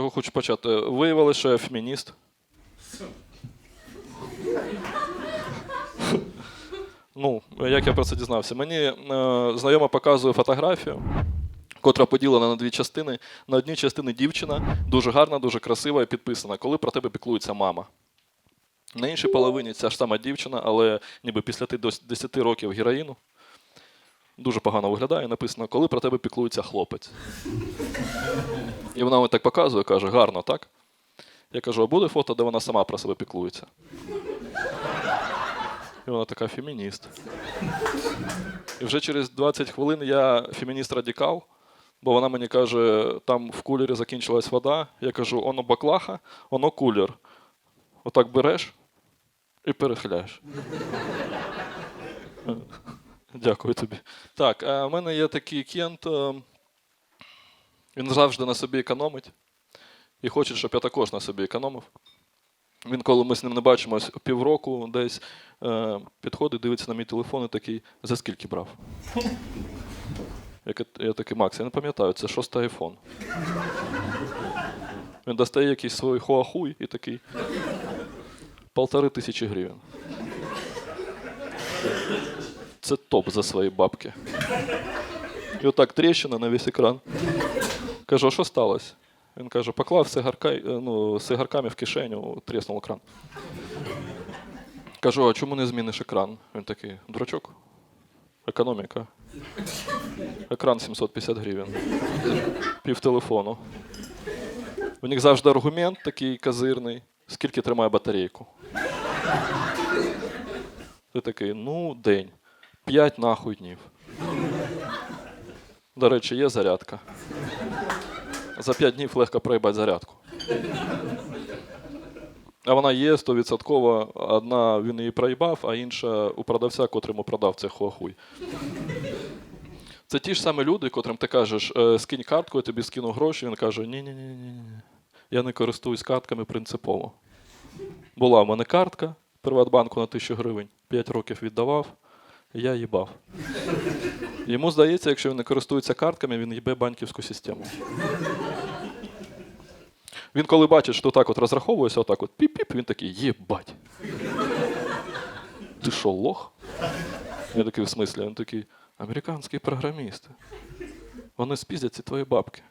чого хочу почати? Виявилося, що я фемініст. Ну, як я про це дізнався? Мені е, знайома показує фотографію, котра поділена на дві частини. На одній частині дівчина, дуже гарна, дуже красива і підписана, коли про тебе піклується мама. На іншій половині ця ж сама дівчина, але ніби після ти- 10 років героїну. Дуже погано виглядає, написано, коли про тебе піклується хлопець. І вона мені так показує, каже, гарно, так? Я кажу, а буде фото, де вона сама про себе піклується. І вона така фемініст. І вже через 20 хвилин я фемініст-радикал, бо вона мені каже, там в кулері закінчилась вода. Я кажу, оно баклаха, оно кулер. Отак береш і перехиляєш. Дякую тобі. Так, а в мене є такий кент. е, Він завжди на собі економить. І хоче, щоб я також на собі економив. Він, коли ми з ним не бачимось півроку, десь е, підходить, дивиться на мій телефон і такий, за скільки брав? Я, я такий, Макс, я не пам'ятаю, це шостий айфон. Він достає якийсь свій хуахуй і такий. Полтори тисячі гривень. Це топ за свої бабки. І отак тріщина на весь екран. Кажу, а що сталося? Він каже, поклав сигарка, е, ну, сигарками в кишеню, тріснув екран. Кажу, а чому не зміниш екран? Він такий, дурачок. Економіка. Екран 750 гривень. Пів телефону. У них завжди аргумент такий казирний. Скільки тримає батарейку? Ти такий, ну, день. П'ять нахуй днів. До речі, є зарядка. За 5 днів легко проїбати зарядку. А вона є 100%. Одна він її проїбав, а інша у продавця, котрому продав цей хуахуй. Це ті ж самі люди, котрим ти кажеш, «Е, скинь картку, я тобі скину гроші. Він каже: ні ні ні ні я не користуюсь картками принципово. Була в мене картка Приватбанку на 1000 гривень, 5 років віддавав, я їбав. Йому здається, якщо він не користується картками, він їбе банківську систему. Він коли бачить, що так от розраховується, отак от піп-піп, він такий, єбать. Ти що, лох? Я такий в смислі, він такий, американські програмісти. Вони спіздять ці твої бабки.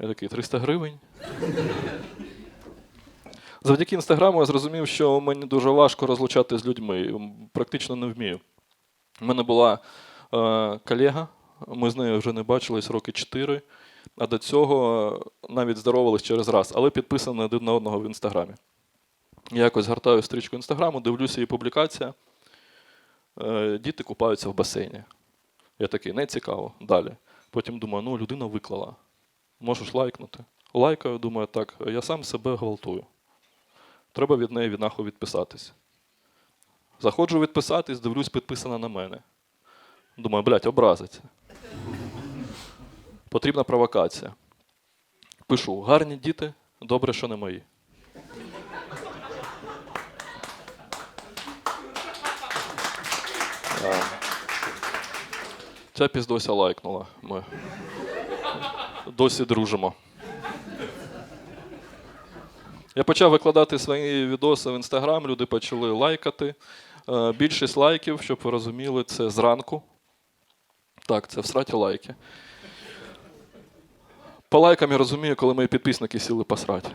Я такий, 300 гривень. Завдяки інстаграму я зрозумів, що мені дуже важко розлучати з людьми. Практично не вмію. У мене була е, колега, ми з нею вже не бачились роки 4, а до цього навіть здоровались через раз, але підписані один на одного в інстаграмі. Я якось гортаю стрічку інстаграму, дивлюся її публікація. Е, діти купаються в басейні. Я такий, не цікаво. Далі. Потім думаю, ну людина виклала. Можеш лайкнути. Лайкаю, думаю, так, я сам себе гвалтую. Треба від неї від нахуй відписатись. Заходжу відписатись, дивлюсь, підписана на мене. Думаю, блядь, образиться. Потрібна провокація. Пишу: гарні діти, добре, що не мої. Ця піздося лайкнула. Ми досі дружимо. Я почав викладати свої відоси в інстаграм, люди почали лайкати. Е, Більшість лайків, щоб ви розуміли, це зранку. Так, це всраті лайки. По лайкам я розумію, коли мої підписники сіли посрати.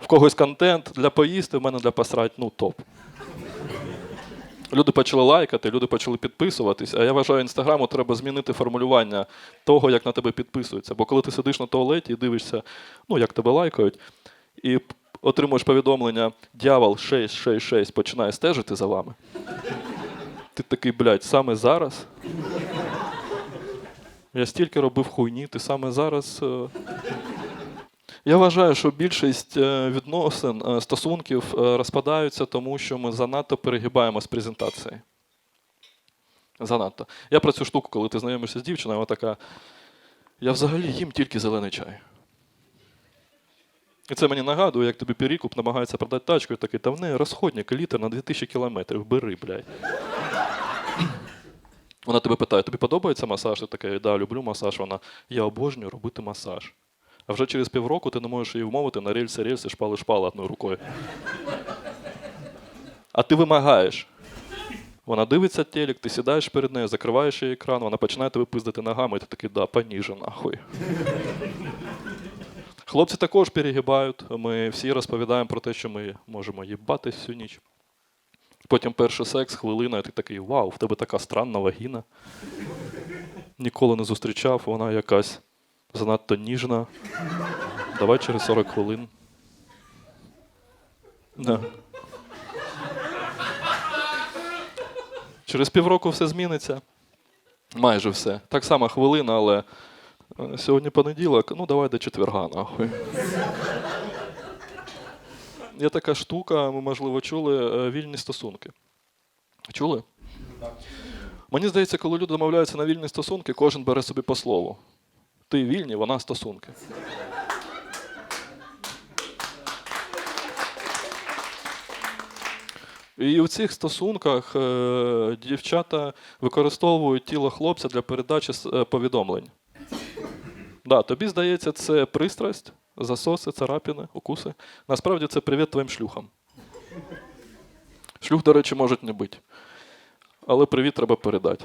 В когось контент для поїсти, в мене для посрати, ну топ. Люди почали лайкати, люди почали підписуватись, а я вважаю, інстаграму треба змінити формулювання того, як на тебе підписуються. Бо коли ти сидиш на туалеті і дивишся, ну як тебе лайкають, і отримуєш повідомлення Дявол 666 починає стежити за вами. Ти такий, блядь, саме зараз. Я стільки робив хуйні, ти саме зараз. е, я вважаю, що більшість е, відносин, е, стосунків розпадаються, тому що ми занадто перегибаємо з презентації. Занадто. Я про цю штуку, коли ти знайомишся з дівчиною, вона така. Я взагалі їм тільки зелений чай. І це мені нагадує, як тобі Перікуп намагається продати тачку, і такий, та в неї розходник літр на 2000 кілометрів, бери, блядь. Вона тебе питає, тобі подобається масаж? Ти такий, да, люблю масаж. Вона, я обожнюю робити масаж. А вже через півроку ти не можеш її вмовити на рельси, рельси, шпали, шпали одною рукою. А ти вимагаєш. Вона дивиться телек, ти сідаєш перед нею, закриваєш її екран, вона починає тебе пиздити ногами, і ти такий, да, поніже, нахуй. Хлопці також перегибають. Ми всі розповідаємо про те, що ми можемо їбатись всю ніч. Потім перший секс, хвилина, і ти такий, вау, в тебе така странна вагіна. Ніколи не зустрічав, вона якась занадто ніжна. Давай через 40 хвилин. Да. Через півроку все зміниться. Майже все. Так само хвилина, але сьогодні понеділок, ну давай до четверга, нахуй. Є така штука, ми, можливо, чули е, вільні стосунки. Чули? Мені здається, коли люди домовляються на вільні стосунки, кожен бере собі по слову. Ти вільні, вона стосунки. І в цих стосунках е, дівчата використовують тіло хлопця для передачі е, повідомлень. Да, тобі здається, це пристрасть, засоси, царапини, укуси. Насправді це привіт твоїм шлюхам. Шлюх, до речі, можуть не бити. Але привіт треба передати.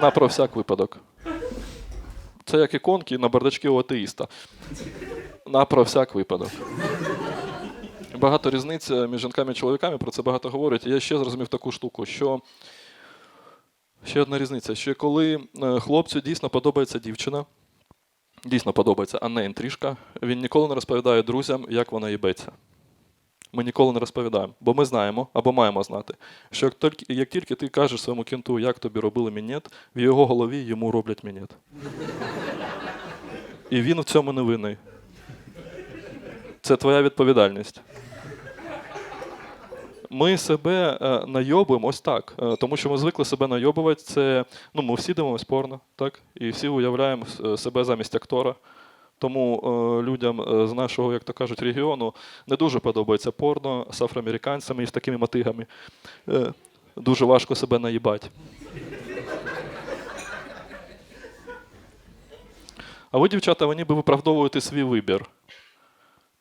На про всяк випадок. Це як іконки на бардачки у атеїста. На про всяк випадок. Багато різниць між жінками і чоловіками, про це багато говорять. Я ще зрозумів таку штуку, що ще одна різниця, що коли е, хлопцю дійсно подобається дівчина, дійсно подобається, а не інтрижка, він ніколи не розповідає друзям, як вона їбеться. Ми ніколи не розповідаємо, бо ми знаємо або маємо знати, що як тільки, як тільки ти кажеш своєму кінту, як тобі робили мінет, в його голові йому роблять мінет. І він в цьому не винний. Це твоя відповідальність. Ми себе е, найобуємо ось так, е, тому що ми звикли себе найобувати. Це ну, ми всі дивимося порно, так? І всі уявляємо е, себе замість актора. Тому е, людям з нашого, як то кажуть, регіону не дуже подобається порно з афроамериканцями і з такими мотигами. Е, дуже важко себе наїбати. А ви, дівчата, ви ніби виправдовуєте свій вибір.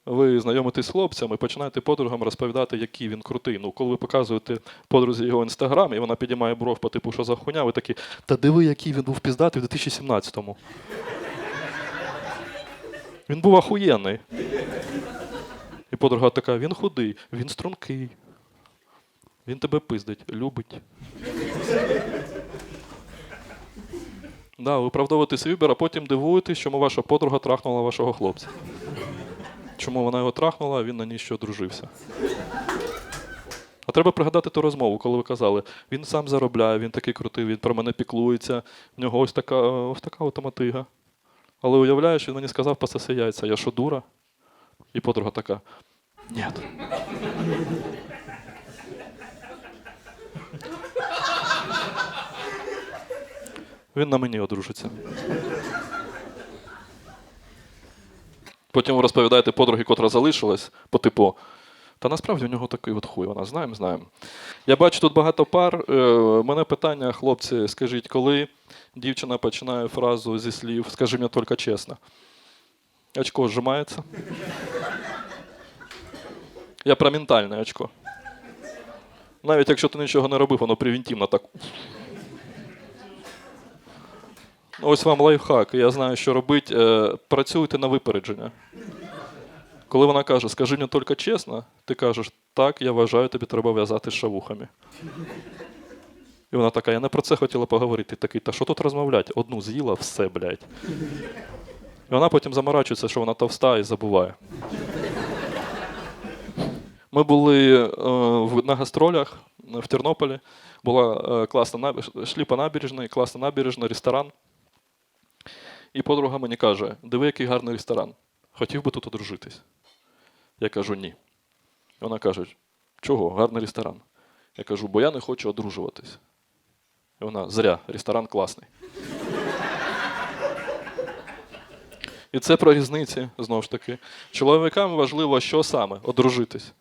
Ви знайомитесь з хлопцями, починаєте подругам розповідати, який він крутий. Ну, коли ви показуєте подрузі його інстаграм, і вона підіймає бров по типу, що за хуйня, ви такі, та диви, який він був піздатий в 2017-му. Він був ахуєнний. І подруга така: він худий, він стрункий. Він тебе пиздить, любить. Да, виправдовуєте свій вибір, а потім дивуєтесь, чому ваша подруга трахнула вашого хлопця. Чому вона його трахнула, а він на ній ще одружився. А треба пригадати ту розмову, коли ви казали, він сам заробляє, він такий крутий, він про мене піклується, в нього ось така, ось така автоматига. Але уявляєш, він мені сказав пососи яйця. Я що, дура? І подруга така. Ні. Він на мені одружиться. Потім ви розповідаєте подруги, котра залишилась, по типу. Та насправді у нього такий от хуй, вона знаємо, знаємо. Я бачу тут багато пар. Е, У мене питання, хлопці, скажіть, коли дівчина починає фразу зі слів Скажи мені тільки чесно. Очко зжимається. Я про ментальне очко. Навіть якщо ти нічого не робив, воно превентивно так. Ось вам лайфхак. Я знаю, що робити. Е, Працюйте на випередження. Коли вона каже, скажи мені тільки чесно, ти кажеш, так, я вважаю, тобі треба в'язати з шавухами. І вона така, я не про це хотіла поговорити. Ти такий, та що тут розмовляти? Одну з'їла, все, блядь. І вона потім заморачується, що вона товста і забуває. Ми були е, на гастролях в Тернополі. Була е, класна набіж... йшли по набережній, класна набережна, ресторан. І подруга мені каже: диви, який гарний ресторан. Хотів би тут одружитись. Я кажу, ні. Вона каже, чого? Гарний ресторан. Я кажу, бо я не хочу одружуватись. І вона зря, ресторан класний. І це про різниці, знову ж таки. Чоловікам важливо, що саме одружитись.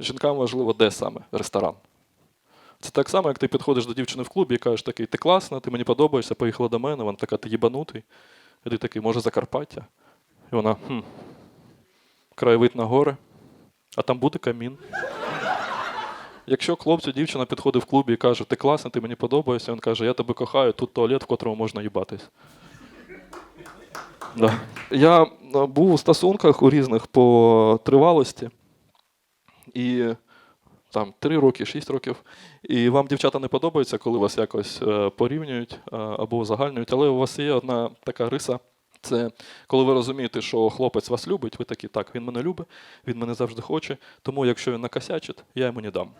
Жінкам важливо, де саме ресторан. Це так само, як ти підходиш до дівчини в клубі і кажеш такий, ти класна, ти мені подобаєшся, поїхала до мене, вона така, ти їбанутий. І ти такий, може, Закарпаття? І вона, хм, краєвид на гори, а там буде камін. Якщо хлопцю дівчина підходить в клубі і каже, ти класний, ти мені подобаєшся, він каже, я тебе кохаю, тут туалет, в котрому можна їбатись. Да. Я е, був у стосунках у різних по тривалості. І там 3 роки, 6 років. І вам дівчата не подобається, коли вас якось е, порівнюють е, або узагальнюють, але у вас є одна така риса. Це коли ви розумієте, що хлопець вас любить, ви такі, так, він мене любить, він мене завжди хоче, тому якщо він накосячить, я йому не дам.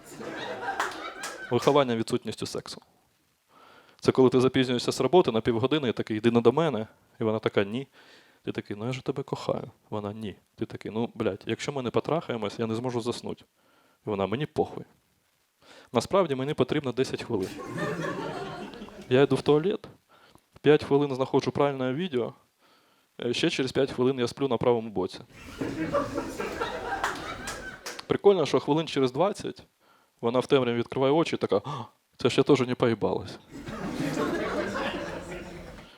Виховання відсутністю сексу. Це коли ти запізнюєшся з роботи на півгодини і такий, йди не до мене, і вона така, ні. Ти такий, ну я ж тебе кохаю. Вона ні. Ти такий, ну, блядь, якщо ми не потрахаємось, я не зможу заснути. І вона, мені похуй. Насправді мені потрібно 10 хвилин. Я йду в туалет, 5 хвилин знаходжу правильне відео, е, ще через 5 хвилин я сплю на правому боці. Прикольно, що хвилин через 20 вона в темряві відкриває очі і така, «А, це ж я теж не поїбалась.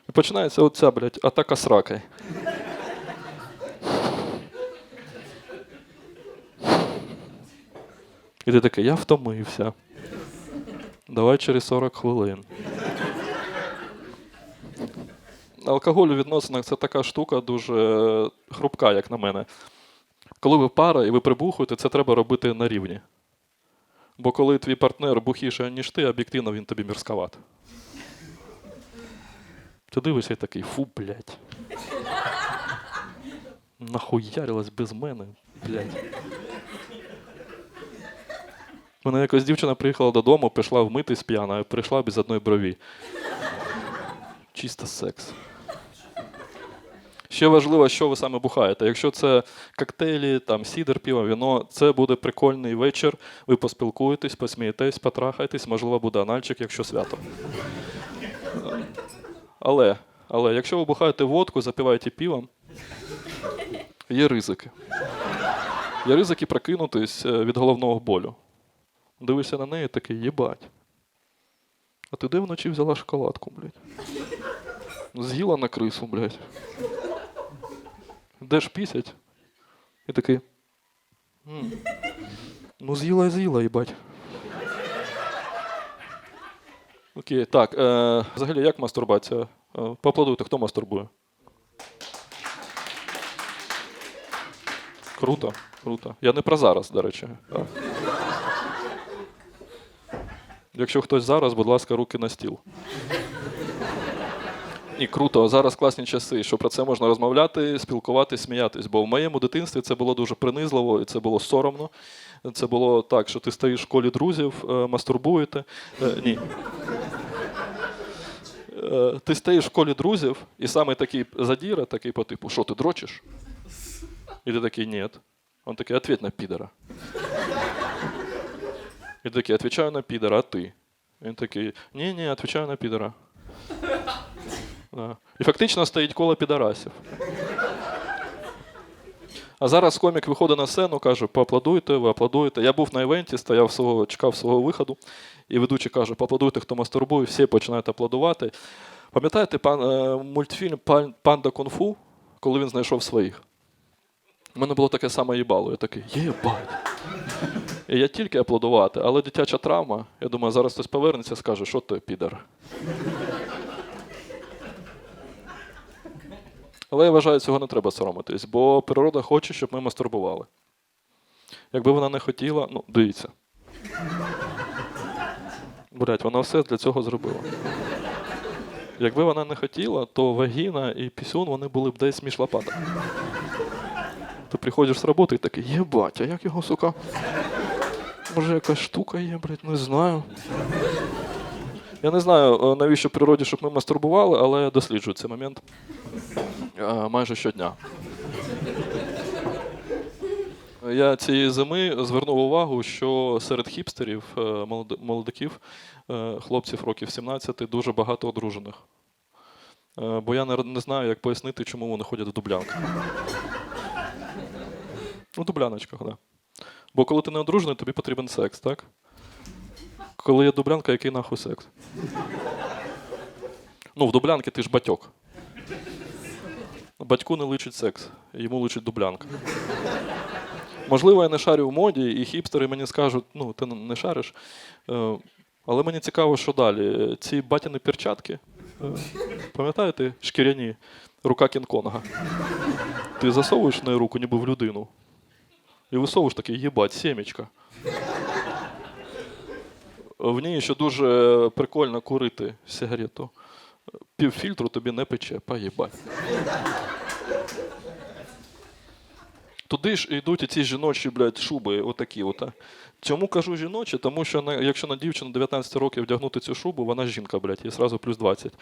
І починається оця, блядь, атака з І ти такий, я втомився. Давай через 40 хвилин. Алкоголь у відносинах це така штука дуже хрупка, як на мене. Коли ви пара і ви прибухуєте, це треба робити на рівні. Бо коли твій партнер бухіше, ніж ти, об'єктивно він тобі мірсковат. Ти дивишся і такий, фу, блядь. Нахуярилась без мене, блядь. Мене якось дівчина приїхала додому, пішла вмитись п'яна, прийшла без одної брові. Чисто секс. Ще важливо, що ви саме бухаєте. Якщо це коктейлі, там сідер, пиво, віно, це буде прикольний вечір. Ви поспілкуєтесь, посмієтесь, потрахаєтесь, можливо, буде анальчик, якщо свято. Але, але якщо ви бухаєте водку, запиваєте пивом, є ризики. Є ризики прокинутись е, від головного болю. Дивишся на неї такий, єбать. А ти де вночі взяла шоколадку, блядь? З'їла на крису, блядь. Де ж пісять? І такий. «М, Ну, з'їла і з'їла, їбать. Окей, так. Е, взагалі, як мастурбація? Е, поаплодуйте, хто мастурбує? Круто, круто. Я не про зараз, до речі. А. Якщо хтось зараз, будь ласка, руки на стіл. І круто, зараз класні часи, що про це можна розмовляти, спілкуватись, сміятись. Бо в моєму дитинстві це було дуже принизливо і це було соромно. Це було так, що ти стоїш в школі друзів, е, мастурбуєте. Е, ні. Е, Ти стоїш в школі друзів, і саме такий задіра, такий по типу, що ти дрочиш? І ти такий, ні. Он такий, ответь на підера. І такий, отвечаю на підера, а ти? Він такий, ні, ні, отвечаю на підера. Да. І фактично стоїть коло підарасів. А зараз комік виходить на сцену, каже, поаплодуйте, ви аплодуєте. Я був на івенті, стояв свого, чекав свого виходу, і ведучий каже, поаплодуйте, хто мастурбує, всі починають аплодувати. Пам'ятаєте пан, е, мультфільм «Пан- Панда Кунг-фу, коли він знайшов своїх? У мене було таке саме їбало. Я такий, єбать. І я тільки аплодувати, але дитяча травма. Я думаю, зараз хтось повернеться і скаже, що ти підар. Але я вважаю, цього не треба соромитись, бо природа хоче, щоб ми мастурбували. Якби вона не хотіла, ну, дивіться. Блять, вона все для цього зробила. Якби вона не хотіла, то вагіна і пісюн вони були б десь між лопатами. Ти приходиш з роботи і такий, єбать, а як його, сука? Може, якась штука є, блядь, не знаю. Я не знаю, е, навіщо природі, щоб ми мастурбували, але я досліджую цей момент е, майже щодня. Я цієї зими звернув увагу, що серед хіпстерів, е, молодиків, хлопців років 17, дуже багато одружених. Бо я не, знаю, як пояснити, чому вони ходять в дублянках. У дубляночках, так. Да. Бо коли ти не одружений, тобі потрібен секс, так? Коли є дублянка, який нахуй секс? Ну, в дублянки ти ж батьок. Батьку не личить секс, йому личить дублянка. Можливо, я не шарю в моді, і хіпстери мені скажуть, ну, ти не шариш. Е, Але мені цікаво, що далі. Ці батіни перчатки, е, пам'ятаєте, шкіряні, рука Кінг-Конга. Ти засовуєш в неї руку, ніби в людину. І висовуєш такий, єбать, сімечка. В ній ще дуже прикольно курити сигарету. Півфільтру тобі не пече, поїбать. Туди ж йдуть ці жіночі, блядь, шуби, отакі. От. Чому кажу жіночі? Тому що на, якщо на дівчину 19 років вдягнути цю шубу, вона жінка, блядь, їй зразу плюс 20.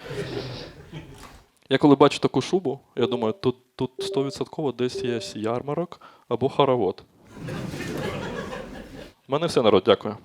Я коли бачу таку шубу, я думаю, тут, тут 100% десь є ярмарок або хоровод. Мене все, народ, дякую.